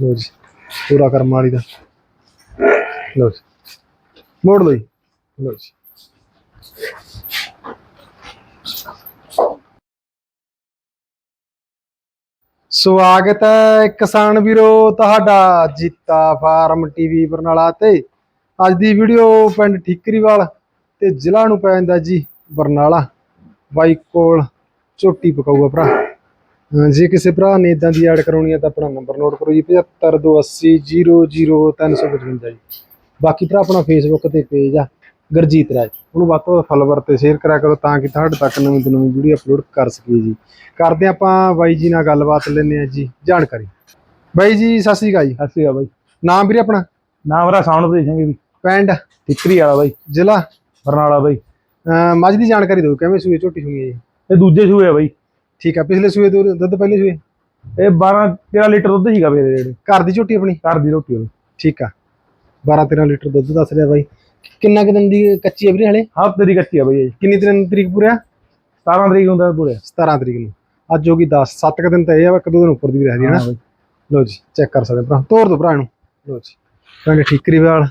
ਲੋ ਜੀ, ਪੂਰਾ ਕਰਮ ਵਾਲੀ ਦਾ। ਲੋ ਜੀ, ਮੋੜ ਲੋ ਜੀ ਲੋ ਜੀ। ਸਵਾਗਤ ਹੈ ਕਿਸਾਨ ਵੀਰੋ, ਤੁਹਾਡਾ ਜੀਤਾ ਫਾਰਮ ਟੀਵੀ ਬਰਨਾਲਾ ਤੇ। ਅੱਜ ਦੀ ਵੀਡੀਓ ਪਿੰਡ ਠੀਕਰੀਵਾਲ ਤੇ ਜ਼ਿਲ੍ਹਾ ਨੂੰ ਪੈ ਜਾਂਦਾ ਜੀ ਬਰਨਾਲਾ। ਬਾਈ ਕੋਲ ਝੋਟੀ ਪਕਾਊਗਾ ਭਰਾ। ਜੇ ਕਿਸੇ ਭਰਾ ਨੇ ਇਦਾਂ ਦੀ ਐਡ ਕਰਾਉਣੀ ਹੈ ਤਾਂ ਆਪਣਾ ਨੰਬਰ ਨੋਟ ਕਰੋ ਜੀ 7528000355 ਜੀ। ਬਾਕੀ ਭਰਾ ਆਪਣਾ ਫੇਸਬੁੱਕ ਤੇ ਪੇਜ ਆ ਗੁਰਜੀਤ ਰਾਜ। ਉਹਨੂੰ ਵੱਧ ਤੋਂ ਵੱਧ ਫਾਲੋਵਰ ਤੇ ਸ਼ੇਅਰ ਕਰਿਆ ਕਰੋ ਤਾਂ ਕਿ ਤੁਹਾਡੇ ਤੱਕ ਨਵੀਂ ਤੋਂ ਨਵੀਂ ਵੀਡੀਓ ਅਪਲੋਡ ਕਰ ਸਕੀਏ ਜੀ। ਕਰਦੇ ਆਪਾਂ ਬਾਈ ਜੀ ਨਾਲ ਗੱਲਬਾਤ ਲੈਂਦੇ ਆ ਜੀ ਜਾਣਕਾਰੀ। ਬਾਈ ਜੀ ਸਤਿ ਸ੍ਰੀ ਅਕਾਲ ਜੀ। ਸਤਿ ਸ਼੍ਰੀ ਅਕਾਲ ਬਾਈ। ਨਾਮ ਵੀਰੇ ਆਪਣਾ? ਨਾਮ ਮੇਰਾ ਸਾਊਂਡ ਭੇਜਾਂਗੇ ਵੀ ਪਿੰਡ? ਠਿਕਰੀ ਵਾਲਾ ਬਾਈ। ਜ਼ਿਲ੍ਹਾ? ਬਰਨਾਲਾ ਬਾਈ। ਮੱਝ ਦੀ ਜਾਣਕਾਰੀ ਦਿਓ ਕਿਵੇਂ ਸੂਏ ਝੋਟੀ ਸੂਈ ਹੈ ਜੀ? ਇਹ ਦੂਜੇ ਸੂਏ ਆ ਬਾਈ। ਠੀਕ ਆ ਪਿਛਲੇ ਸੂਏ ਤੋਂ ਦੁੱਧ ਪਹਿਲੇ ਸੂਏ? ਇਹ 12 13 ਲੀਟਰ ਦੁੱਧ ਸੀਗਾ ਮੇਰੇ ਜਿਹੜੇ। ਘਰ ਦੀ ਝੋਟੀ ਆਪਣੀ? ਘਰ ਦੀ ਰੋਟੀ ਹੋਵੇ ਠੀਕ ਆ 12 13 ਲੀਟਰ ਦੁੱਧ ਦੱਸ ਰਿਹਾ ਬਾਈ। ਕਿੰਨਾ ਕੁ ਦਿਨ ਦੀ ਕੱਚੀ ਹੈ ਵੀਰੇ ਹਲੇ? ਹਫ਼ਤੇ ਦੀ ਕੱਚੀ ਆ ਬਾਈ ਇਹ। ਕਿੰਨੀ ਦਿਨ ਤਰੀਕ ਪੂਰਾ? 17 ਤਰੀਕ ਹੁੰਦਾ ਪੂਰੇ। 17 ਤਰੀਕ ਨੂੰ। ਅੱਜ ਹੋ ਗਈ 10 7 ਕੁ ਦਿਨ ਤਾਂ ਇਹ ਆ ਇੱਕ ਦੋ ਦਿਨ ਉੱਪਰ ਦੀ ਵੀ ਰਹਦੀ ਹੈ ਨਾ। ਲੋ ਜੀ ਚੈੱਕ ਕਰ ਸਕਦੇ ਭਰਾ ਤੋਰ ਦੋ ਭਰਾ ਨੂੰ ਲੋ ਜੀ ਪਿੰਡ ਠੀਕਰੀਵਾਲ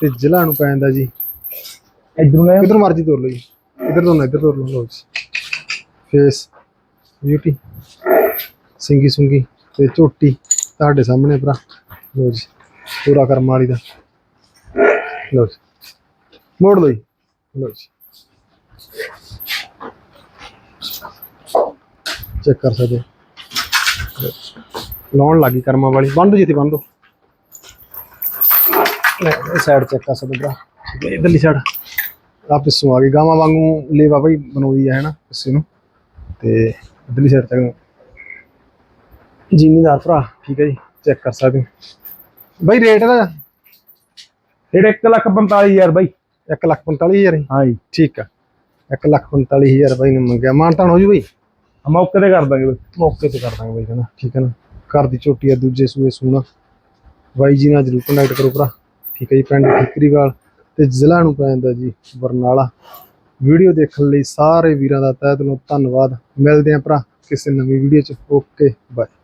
ਤੇ ਜ਼ਿਲ੍ਹਾ ਨੂੰ ਪੈ ਜਾਂਦਾ ਜੀ। ਇਧਰੋਂ ਕਿਧਰ ਮਰਜ਼ੀ ਤੋਰ ਲਓ ਜੀ। ਇਧਰ ਤੋਂ ਨਾ ਇਧਰ ਤੋਰ ਲਓ ਲੋ ਜੀ। ਫੇਸ ਬਿਊਟੀ ਸਿੰਗੀ ਸੁੰਗੀ ਤੇ ਝੋਟੀ ਤੁਹਾਡੇ ਸਾਹਮਣੇ ਭਰਾ। ਲੋ ਜੀ, ਪੂਰਾ ਕਰਮ ਵਾਲੀ ਦਾ। ਲੋ ਜੀ, ਮੋੜ ਲਓ ਜੀ। ਲੋ ਜੀ। ਚੈੱਕ ਕਰ ਸਕਦੇ ਹੋ। ਲਾਉਣ ਲੱਗੀ ਕਰਮਾਂ ਵਾਲੀ। ਬੰਦ ਜਿੱਤੇ ਬੰਦ। ਦੋ ਸਾਈਡ ਚੈੱਕ ਕਰ ਸਕਦੇ ਭਰਾ। ਇਧਰਲੀ ਸਾਈਡ ਆ ਪਿੱਛੋਂ ਆ ਗਈ। ਗਾਵਾਂ ਵਾਂਗੂ ਲੇਵਾ ਬਈ ਬਣਾਉਂਦੀ ਹੈ ਹੈਨਾ ਪਿੱਛੇ ਨੂੰ। ਤੇ ਇਧਰਲੀ ਸਾਈਡ ਤੱਕ ਜ਼ਿਮੀਦਾਰ ਭਰਾ। ਠੀਕ ਹੈ ਜੀ ਚੈੱਕ ਕਰ ਸਕਦੇ ਬਈ ਰੇਟ ਦਾ। ਜਿਹੜੇ 1 ਲੱਖ 45000 ਬਾਈ। 145000 ਹਾਂ ਜੀ। ਠੀਕ ਆ। 145000 ਬਾਈ ਨੇ ਮੰਗਿਆ। ਮਾਨਤਾਨ ਹੋ ਜੂ ਬਈ? ਮੌਕੇ ਤੇ ਕਰ ਦਾਂਗੇ ਬਾਈ। ਮੌਕੇ ਤੇ ਕਰ ਦਾਂਗੇ ਬਾਈ ਕਹਿੰਦਾ ਠੀਕ ਹੈ ਨਾ। ਘਰ ਦੀ ਝੋਟੀ ਆ ਦੂਜੇ ਸੂਏ ਸੂਣਾ। ਬਾਈ ਜੀ ਨਾਲ ਜਰੂਰ ਕੰਟੈਕਟ ਕਰੋ ਭਰਾ। ਠੀਕ ਹੈ ਜੀ ਪਿੰਡ ਠੀਕਰੀਵਾਲ ਤੇ ਜ਼ਿਲ੍ਹਾ ਨੂੰ ਪੈ ਜਾਂਦਾ ਜੀ ਬਰਨਾਲਾ। ਵੀਡੀਓ ਦੇਖਣ ਲਈ ਸਾਰੇ ਵੀਰਾਂ ਦਾ ਤਹਿ ਦਿਲੋਂ ਧੰਨਵਾਦ। ਮਿਲਦੇ ਆਂ ਭਰਾ। ਕਿਸੇ ਨਵੀਂ ਵੀਡੀਓ ਚ ਓਕੇ ਬਾਏ